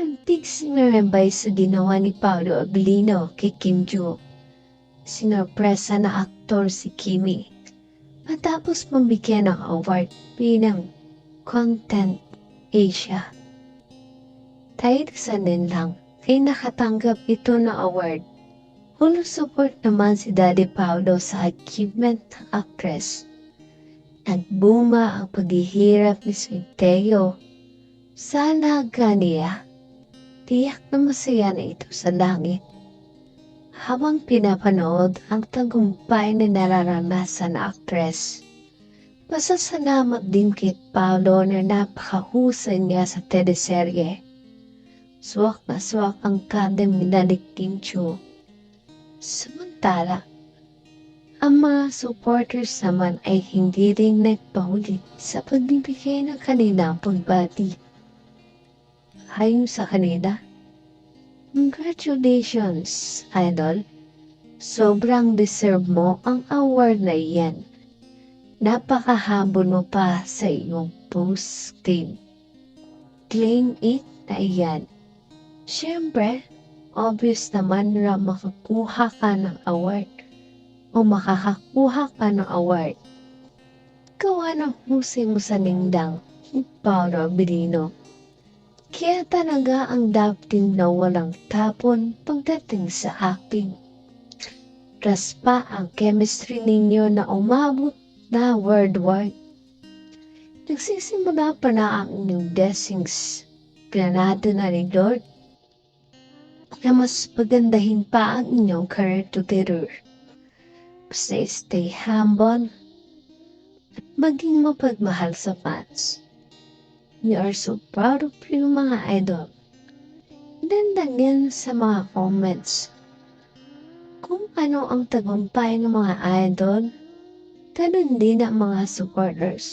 Antig sinarambay sa ginawa ni Paolo Abilino kay Kim Joo. Sinorpresa na aktor si Kimi. Matapos mambigyan ng award bilang Content Asia. Dahil sa din lang ay nakatanggap ito na award. Full support naman si Daddy Paolo sa achievement ng actress. Nagbuma ang paghihirap ni Swinteo. Sana ganiya. Tiyak na masaya na ito sa langit. Habang pinapanood ang tagumpay na nararanasan ng actress, pasasalamat din kay Paolo na napakahusay niya sa teleserye. Swak na swak ang Daddy Kim Chu. Samantala, ang mga supporters naman ay hindi rin nagpahulit sa pagbibigay ng kanilang pagbati. Ayon sa kanila, Congratulations, Idol! Sobrang deserve mo ang award na iyan. Napakahabol mo pa sa iyong post-game. Claim it na iyan. Siyempre, obvious naman na makakuha ka ng award o makakakuha ka ng award. Gawa ng husay mo sa lingdang, Paolo Abilino. Kaya talaga ang dating na walang tapon pagdating sa acting. Plus pa ang chemistry ninyo na umabot na worldwide. Nagsisimula pa na ang inyong blessings. Planado na ni Lord na mas pagandahin pa ang inyong career together. Basta stay humble at maging mapagmahal sa fans. We are so proud of you mga idol. Dandan yan sa mga comments. Kung ano ang tagumpay ng mga idol, ganun din ang mga supporters.